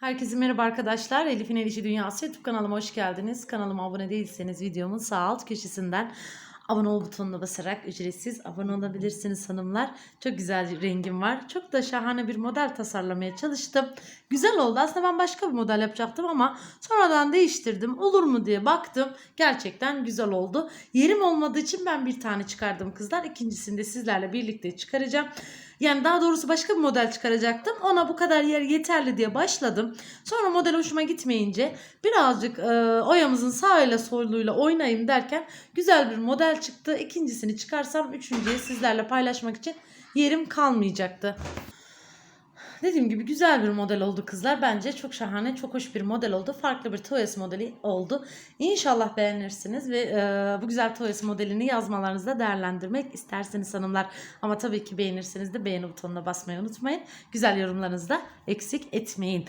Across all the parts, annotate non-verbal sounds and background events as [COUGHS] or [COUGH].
Herkese merhaba arkadaşlar. Elif'in El İşi Dünyası YouTube kanalıma hoş geldiniz. Kanalıma abone değilseniz videomun sağ alt köşesinden abone ol butonuna basarak ücretsiz abone olabilirsiniz hanımlar. Çok güzel rengim var. Çok da şahane bir model tasarlamaya çalıştım. Güzel oldu. Aslında ben başka bir model yapacaktım ama sonradan değiştirdim. Olur mu diye baktım. Gerçekten güzel oldu. Yerim olmadığı için ben bir tane çıkardım kızlar. İkincisini de sizlerle birlikte çıkaracağım. Yani daha doğrusu başka bir model çıkaracaktım. Ona bu kadar yer yeterli diye başladım. Sonra model hoşuma gitmeyince birazcık e, oyamızın sağıyla soluyla oynayayım derken güzel bir model çıktı. İkincisini çıkarsam üçüncüye sizlerle paylaşmak için yerim kalmayacaktı. Dediğim gibi güzel bir model oldu kızlar. Bence çok şahane, çok hoş bir model oldu. Farklı bir TOES modeli oldu. İnşallah beğenirsiniz ve e, bu güzel TOES modelini yazmalarınızda değerlendirmek isterseniz hanımlar. Ama tabii ki beğenirseniz de beğeni butonuna basmayı unutmayın. Güzel yorumlarınızı da eksik etmeyin.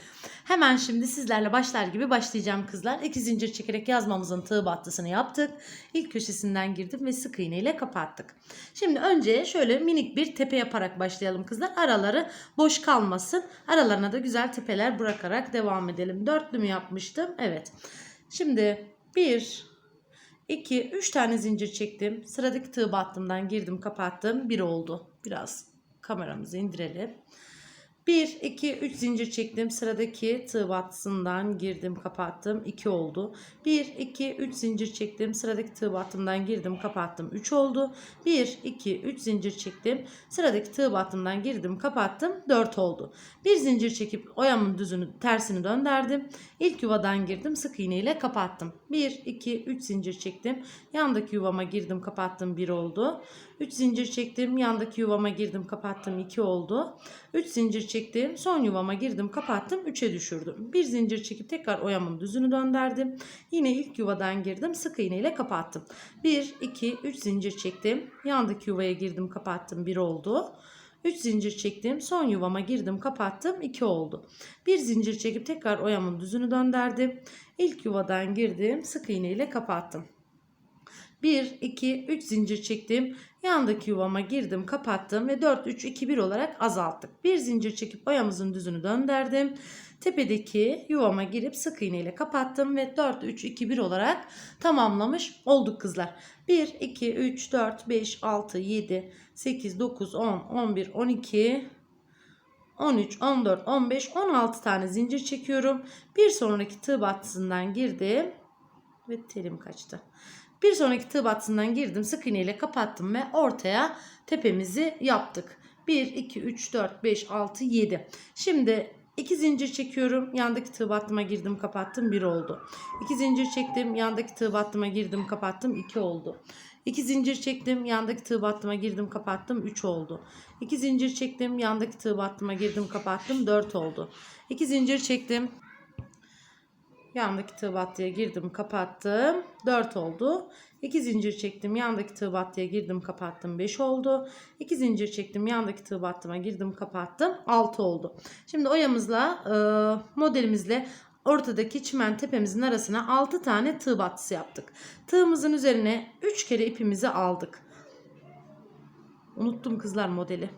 Hemen şimdi sizlerle başlar gibi başlayacağım kızlar. İki zincir çekerek yazmamızın tığ battısını yaptık. İlk köşesinden girdim ve sık iğne ile kapattık. Şimdi önce şöyle minik bir tepe yaparak başlayalım kızlar. Araları boş kalmasın. Aralarına da güzel tepeler bırakarak devam edelim. Dörtlü mü yapmıştım? Evet. Şimdi 1, 2, 3 tane zincir çektim. Sıradaki tığ battımdan girdim kapattım. 1 oldu. Biraz kameramızı indirelim. 1, 2, 3 zincir çektim. Sıradaki tığ battısından girdim kapattım. 2 oldu. 1, 2, 3 zincir çektim. Sıradaki tığ battımdan girdim kapattım. 3 oldu. 1, 2, 3 zincir çektim. Sıradaki tığ battımdan girdim kapattım. 4 oldu. Bir zincir çekip oyamın düzünü tersini döndürdüm. İlk yuvadan girdim sık iğne ile kapattım. 1, 2, 3 zincir çektim. Yandaki yuvama girdim kapattım 1 oldu. 3 zincir çektim. Yandaki yuvama girdim kapattım 2 oldu. 3 zincir çektim. Son yuvama girdim kapattım 3'e düşürdüm. Bir zincir çekip tekrar oyamın düzünü döndürdüm. Yine ilk yuvadan girdim sık iğne ile kapattım. 1, 2, 3 zincir çektim. Yandaki yuvaya girdim kapattım 1 oldu. 3 zincir çektim. Son yuvama girdim kapattım 2 oldu. Bir zincir çekip tekrar oyamın düzünü döndürdüm. İlk yuvadan girdim sık iğne ile kapattım. 1, 2, 3 zincir çektim. Yandaki yuvama girdim, kapattım ve 4, 3, 2, 1 olarak azalttık. Bir zincir çekip boyamızın düzünü döndürdüm. Tepedeki yuvama girip sık iğne ile kapattım ve 4, 3, 2, 1 olarak tamamlamış olduk kızlar. 1, 2, 3, 4, 5, 6, 7, 8, 9, 10, 11, 12, 13, 14, 15, 16 tane zincir çekiyorum. Bir sonraki tığ battısından girdim ve telim kaçtı. Bir sonraki tığ battısından girdim. Sık iğne ile kapattım ve ortaya tepemizi yaptık. 1, 2, 3, 4, 5, 6, 7. Şimdi 2 zincir çekiyorum. Yandaki tığ battıma girdim kapattım 1 oldu. 2 zincir çektim. Yandaki tığ battıma girdim kapattım 2 oldu. 2 zincir çektim. Yandaki tığ battıma girdim kapattım 3 oldu. 2 zincir çektim. Yandaki tığ battıma girdim kapattım 4 oldu. 2 zincir çektim. Yandaki tığ battıya girdim kapattım. 4 oldu. 2 zincir çektim. Yandaki tığ battıya girdim kapattım. 5 oldu. 2 zincir çektim. Yandaki tığ battıma girdim kapattım. 6 oldu. Şimdi oyamızla e, modelimizle ortadaki çimen tepemizin arasına 6 tane tığ battısı yaptık. Tığımızın üzerine 3 kere ipimizi aldık. Unuttum kızlar modeli.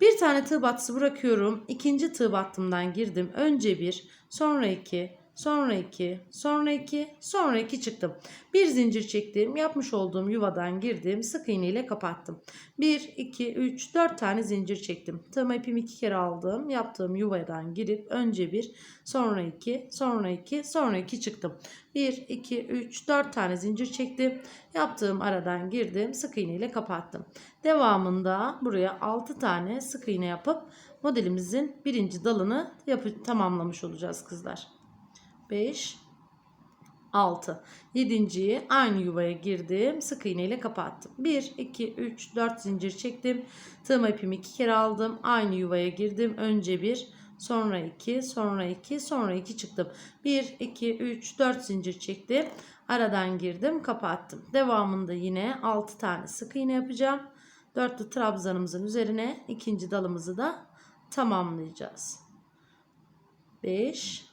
Bir tane tığ battısı bırakıyorum. İkinci tığ battımdan girdim. Önce bir, sonra iki, sonra 2, sonra 2, sonra 2 çıktım. Bir zincir çektim. Yapmış olduğum yuvadan girdim. Sık iğne ile kapattım. 1, 2, 3, 4 tane zincir çektim. Tığıma ipimi 2 kere aldım. Yaptığım yuvadan girip önce 1, sonra 2, sonra 2, sonra 2 çıktım. 1, 2, 3, 4 tane zincir çektim. Yaptığım aradan girdim. Sık iğne ile kapattım. Devamında buraya 6 tane sık iğne yapıp modelimizin birinci dalını yapı tamamlamış olacağız kızlar. 5 6 7. aynı yuvaya girdim. Sık iğne ile kapattım. 1 2 3 4 zincir çektim. Tığım ipimi 2 kere aldım. Aynı yuvaya girdim. Önce 1 sonra 2 sonra 2 sonra 2 çıktım. 1 2 3 4 zincir çektim. Aradan girdim, kapattım. Devamında yine 6 tane sık iğne yapacağım. Dörtlü trabzanımızın üzerine ikinci dalımızı da tamamlayacağız. 5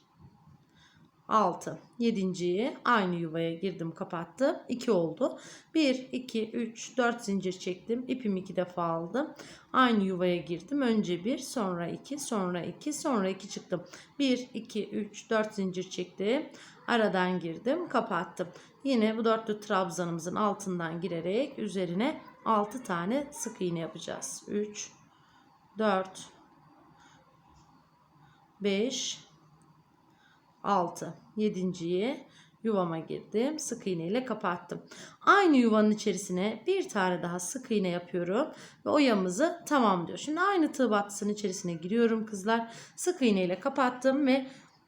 6. Yedinciyi aynı yuvaya girdim kapattım. 2 oldu. 1, 2, 3, 4 zincir çektim. İpimi 2 defa aldım. Aynı yuvaya girdim. Önce 1, sonra 2, sonra 2, sonra 2 çıktım. 1, 2, 3, 4 zincir çektim. Aradan girdim, kapattım. Yine bu dörtlü trabzanımızın altından girerek üzerine 6 tane sık iğne yapacağız. 3, 4, 5, 6. Yedinciyi yuvama girdim. Sık iğne ile kapattım. Aynı yuvanın içerisine bir tane daha sık iğne yapıyorum. Ve oyamızı tamamlıyor. Şimdi aynı tığ battısının içerisine giriyorum kızlar. Sık iğne ile kapattım ve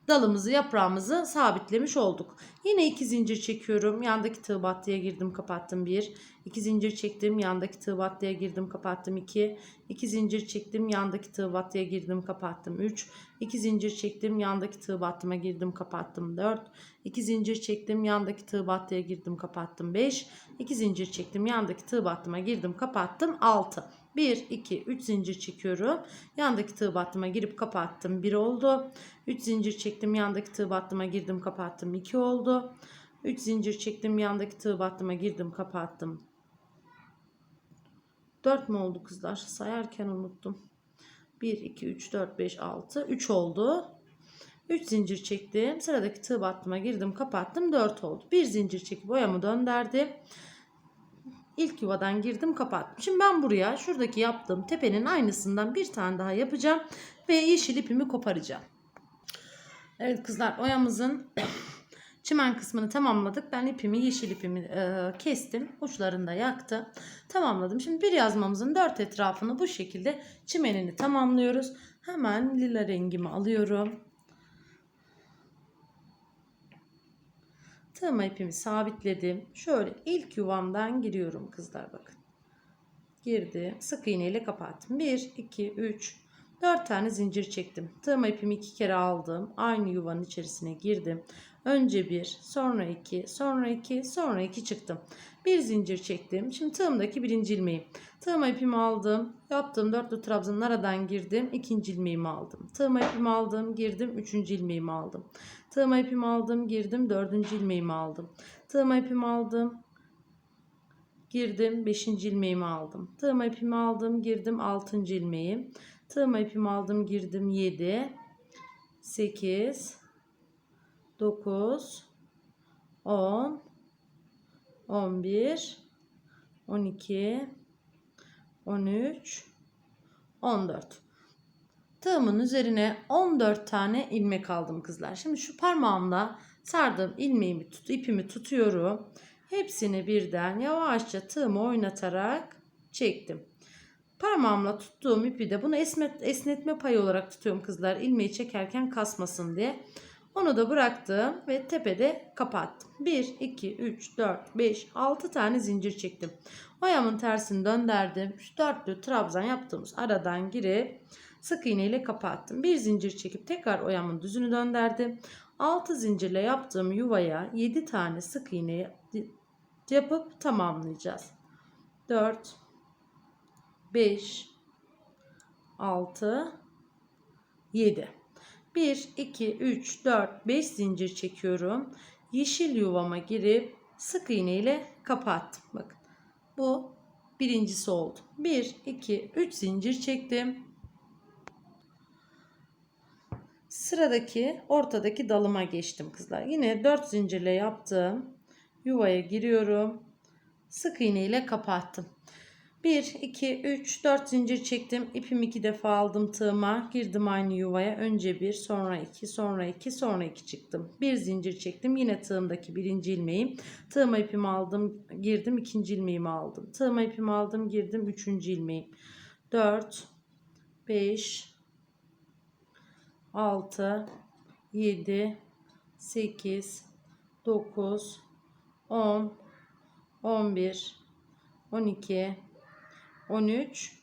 dalımızı yaprağımızı sabitlemiş olduk. Yine iki zincir çekiyorum. Yandaki tığ battıya girdim kapattım 1. 2 zincir çektim. Yandaki tığ battıya girdim kapattım 2. 2 zincir çektim. Yandaki tığ battıya girdim kapattım 3. 2 zincir çektim. Yandaki tığ battıma girdim kapattım 4. 2 zincir çektim. Yandaki tığ battıya girdim kapattım 5. 2 zincir çektim. Yandaki tığ battıma girdim kapattım 6. 1, 2, 3 zincir çekiyorum. Yandaki tığ battıma girip kapattım 1 oldu. 3 zincir çektim. Yandaki tığ battıma girdim kapattım 2 oldu. 3 zincir çektim. Yandaki tığ battıma girdim kapattım 4 mü oldu kızlar? Sayarken unuttum. 1, 2, 3, 4, 5, 6. 3 oldu. 3 zincir çektim. Sıradaki tığ battıma girdim kapattım. 4 oldu. 1 zincir çekip boyamı döndürdüm. İlk yuvadan girdim kapattım. Şimdi ben buraya şuradaki yaptığım tepenin aynısından bir tane daha yapacağım. Ve yeşil ipimi koparacağım. Evet kızlar oyamızın [COUGHS] Çimen kısmını tamamladık. Ben ipimi, yeşil ipimi e, kestim. Uçlarını da yaktı. Tamamladım. Şimdi bir yazmamızın dört etrafını bu şekilde çimenini tamamlıyoruz. Hemen lila rengimi alıyorum. Tığma ipimi sabitledim. Şöyle ilk yuvamdan giriyorum kızlar bakın. Girdim. Sık iğne ile kapattım. 1, 2, 3, 4 tane zincir çektim. Tığma ipimi iki kere aldım. Aynı yuvanın içerisine girdim. Önce bir, sonra iki, sonra iki, sonra iki çıktım. Bir zincir çektim. Şimdi tığımdaki birinci ilmeğim. Tığıma ipimi aldım. Yaptığım dörtlü trabzanın aradan girdim. ikinci ilmeğimi aldım. Tığıma ipimi aldım. Girdim. Üçüncü ilmeğimi aldım. Tığıma ipimi aldım. Girdim. Dördüncü ilmeğimi aldım. Tığıma ipimi aldım. Girdim. Beşinci ilmeğimi aldım. Tığıma ipimi aldım. Girdim. Altıncı ilmeğim. Tığıma ipimi aldım. Girdim. Yedi. Sekiz. 9 10 11 12 13 14 Tığımın üzerine 14 tane ilmek aldım kızlar. Şimdi şu parmağımla sardığım ilmeğimi tut, ipimi tutuyorum. Hepsini birden yavaşça tığımı oynatarak çektim. Parmağımla tuttuğum ipi de bunu esnet, esnetme payı olarak tutuyorum kızlar. İlmeği çekerken kasmasın diye. Onu da bıraktım ve tepede kapattım. 1, 2, 3, 4, 5, 6 tane zincir çektim. Oyamın tersini döndürdüm. Şu dörtlü trabzan yaptığımız aradan girip sık iğne ile kapattım. Bir zincir çekip tekrar oyamın düzünü döndürdüm. 6 zincirle yaptığım yuvaya 7 tane sık iğne yapıp tamamlayacağız. 4 5 6 7 1, 2, 3, 4, 5 zincir çekiyorum. Yeşil yuvama girip sık iğne ile kapattım. Bakın bu birincisi oldu. 1, 2, 3 zincir çektim. Sıradaki ortadaki dalıma geçtim kızlar. Yine 4 zincirle yaptım. Yuvaya giriyorum. Sık iğne ile kapattım. 1, 2, 3, 4 zincir çektim. İpimi iki defa aldım tığıma. Girdim aynı yuvaya. Önce 1, sonra 2, sonra 2, sonra 2 çıktım. Bir zincir çektim. Yine tığımdaki birinci ilmeğim. Tığıma ipimi aldım. Girdim. ikinci ilmeğimi aldım. Tığıma ipimi aldım. Girdim. Üçüncü ilmeğim. 4, 5, 6, 7, 8, 9, 10, 11, 12, 13,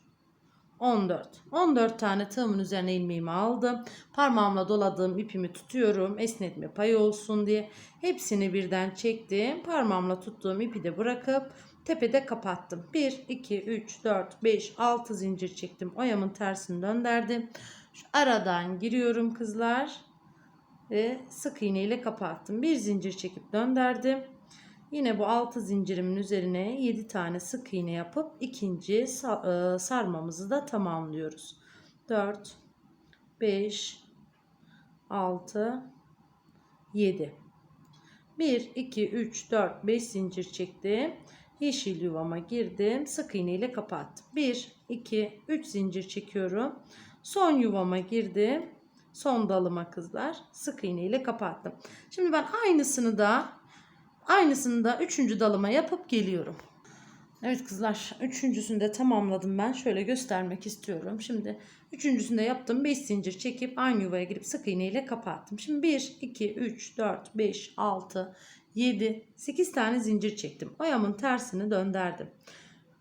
14. 14 tane tığımın üzerine ilmeğimi aldım. Parmağımla doladığım ipimi tutuyorum. Esnetme payı olsun diye. Hepsini birden çektim. Parmağımla tuttuğum ipi de bırakıp tepede kapattım. 1, 2, 3, 4, 5, 6 zincir çektim. Oyamın tersini döndürdüm. Şu aradan giriyorum kızlar. ve sık iğne ile kapattım. Bir zincir çekip döndürdüm. Yine bu 6 zincirimin üzerine 7 tane sık iğne yapıp ikinci e, sarmamızı da tamamlıyoruz. 4 5 6 7 1 2 3 4 5 zincir çektim. Yeşil yuvama girdim. Sık iğne ile kapattım. 1 2 3 zincir çekiyorum. Son yuvama girdim. Son dalıma kızlar. Sık iğne ile kapattım. Şimdi ben aynısını da aynısını da üçüncü dalıma yapıp geliyorum. Evet kızlar üçüncüsünü de tamamladım ben. Şöyle göstermek istiyorum. Şimdi üçüncüsünde yaptım. 5 zincir çekip aynı yuvaya girip sık iğne ile kapattım. Şimdi 1, 2, 3, 4, 5, 6, 7, 8 tane zincir çektim. Oyamın tersini döndürdüm.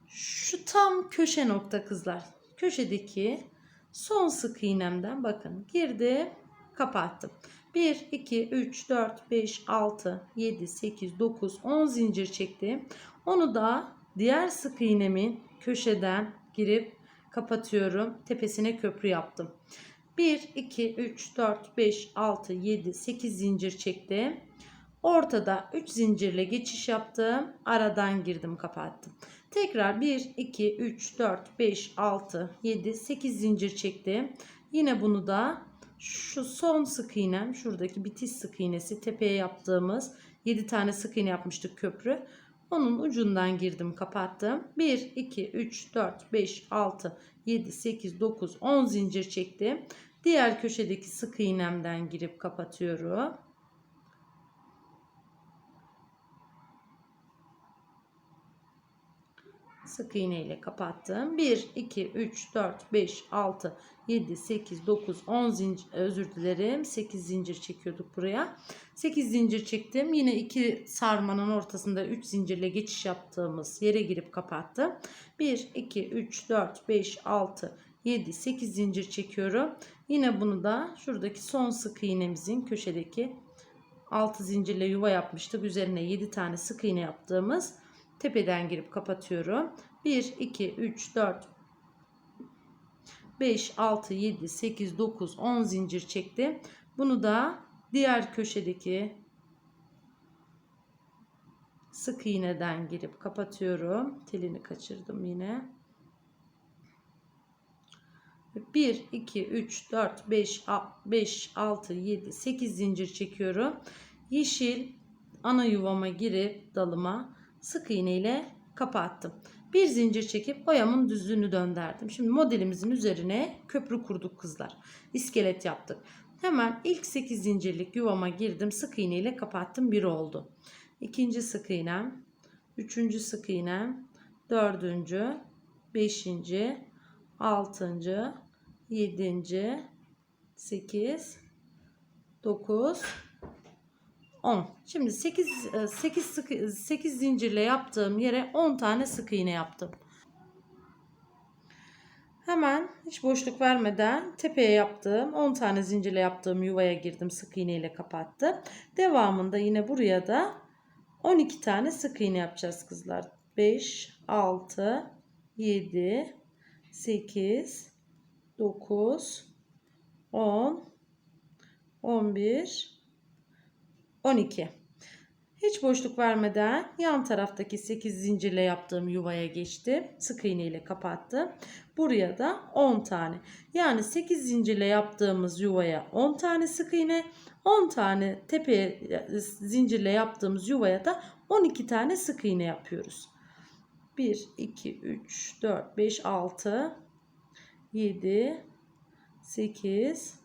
Şu tam köşe nokta kızlar. Köşedeki son sık iğnemden bakın girdim kapattım. 1, 2, 3, 4, 5, 6, 7, 8, 9, 10 zincir çektim. Onu da diğer sık iğnemin köşeden girip kapatıyorum. Tepesine köprü yaptım. 1, 2, 3, 4, 5, 6, 7, 8 zincir çektim. Ortada 3 zincirle geçiş yaptım. Aradan girdim kapattım. Tekrar 1, 2, 3, 4, 5, 6, 7, 8 zincir çektim. Yine bunu da şu son sık iğnem şuradaki bitiş sık iğnesi tepeye yaptığımız 7 tane sık iğne yapmıştık köprü. Onun ucundan girdim kapattım. 1, 2, 3, 4, 5, 6, 7, 8, 9, 10 zincir çektim. Diğer köşedeki sık iğnemden girip kapatıyorum. Sık iğne ile kapattım. 1, 2, 3, 4, 5, 6, 7, 8, 9, 10 zincir özür dilerim. 8 zincir çekiyorduk buraya. 8 zincir çektim. Yine iki sarmanın ortasında 3 zincirle geçiş yaptığımız yere girip kapattım. 1, 2, 3, 4, 5, 6, 7, 8 zincir çekiyorum. Yine bunu da şuradaki son sık iğnemizin köşedeki 6 zincirle yuva yapmıştık. Üzerine 7 tane sık iğne yaptığımız tepeden girip kapatıyorum. 1, 2, 3, 4, 5, 6, 7, 8, 9, 10 zincir çektim. Bunu da diğer köşedeki sık iğneden girip kapatıyorum. Telini kaçırdım yine. 1, 2, 3, 4, 5, 5, 6, 7, 8 zincir çekiyorum. Yeşil ana yuvama girip dalıma sık iğne ile kapattım. Bir zincir çekip boyamın düzlüğünü döndürdüm. Şimdi modelimizin üzerine köprü kurduk kızlar. İskelet yaptık. Hemen ilk 8 zincirlik yuvama girdim. Sık iğne ile kapattım. Bir oldu. İkinci sık iğnem. Üçüncü sık iğnem. Dördüncü. Beşinci. Altıncı. Yedinci. Sekiz. Dokuz. 10. Şimdi 8 8 sık 8 zincirle yaptığım yere 10 tane sık iğne yaptım. Hemen hiç boşluk vermeden tepeye yaptığım 10 tane zincirle yaptığım yuvaya girdim. Sık iğne ile kapattım. Devamında yine buraya da 12 tane sık iğne yapacağız kızlar. 5 6 7 8 9 10 11 12. Hiç boşluk vermeden yan taraftaki 8 zincirle yaptığım yuvaya geçtim. Sık iğne ile kapattım. Buraya da 10 tane. Yani 8 zincirle yaptığımız yuvaya 10 tane sık iğne, 10 tane tepeye zincirle yaptığımız yuvaya da 12 tane sık iğne yapıyoruz. 1 2 3 4 5 6 7 8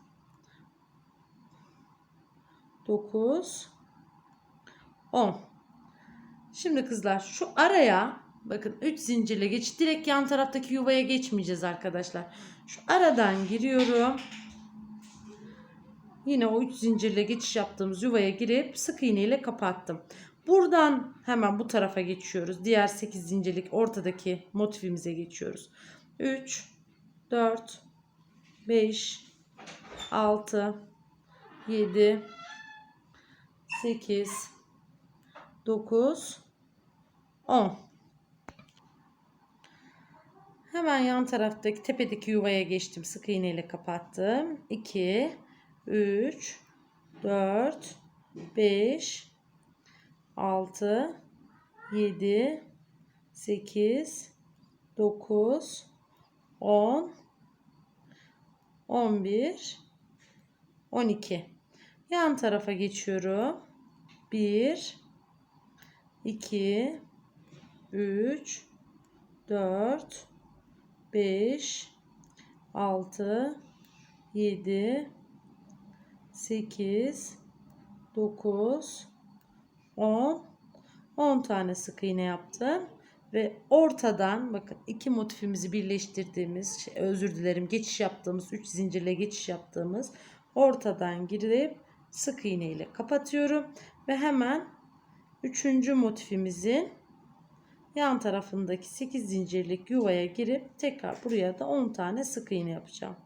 9 10 Şimdi kızlar şu araya bakın 3 zincirle geç direkt yan taraftaki yuvaya geçmeyeceğiz arkadaşlar. Şu aradan giriyorum. Yine o 3 zincirle geçiş yaptığımız yuvaya girip sık iğne ile kapattım. Buradan hemen bu tarafa geçiyoruz. Diğer 8 zincirlik ortadaki motifimize geçiyoruz. 3 4 5 6 7 8 9 10 Hemen yan taraftaki tepedeki yuvaya geçtim. Sık iğne ile kapattım. 2 3 4 5 6 7 8 9 10 11 12 yan tarafa geçiyorum 1 2 3 4 5 6 7 8 9 10 10 tane sık iğne yaptım ve ortadan bakın iki motifimizi birleştirdiğimiz şey, özür dilerim geçiş yaptığımız 3 zincirle geçiş yaptığımız ortadan girip sık iğne ile kapatıyorum ve hemen üçüncü motifimizin yan tarafındaki 8 zincirlik yuvaya girip tekrar buraya da 10 tane sık iğne yapacağım.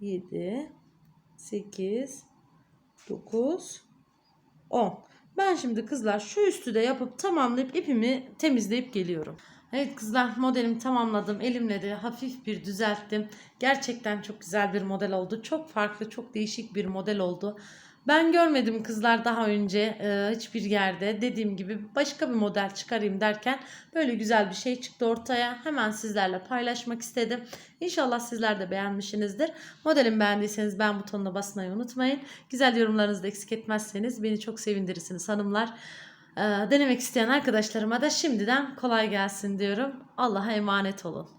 7 8 9 10 ben şimdi kızlar şu üstü de yapıp tamamlayıp ipimi temizleyip geliyorum. Evet kızlar modelimi tamamladım. Elimle de hafif bir düzelttim. Gerçekten çok güzel bir model oldu. Çok farklı, çok değişik bir model oldu. Ben görmedim kızlar daha önce e, hiçbir yerde. Dediğim gibi başka bir model çıkarayım derken böyle güzel bir şey çıktı ortaya. Hemen sizlerle paylaşmak istedim. İnşallah sizler de beğenmişsinizdir. Modelimi beğendiyseniz beğen butonuna basmayı unutmayın. Güzel yorumlarınızı da eksik etmezseniz beni çok sevindirirsiniz hanımlar. E, denemek isteyen arkadaşlarıma da şimdiden kolay gelsin diyorum. Allah'a emanet olun.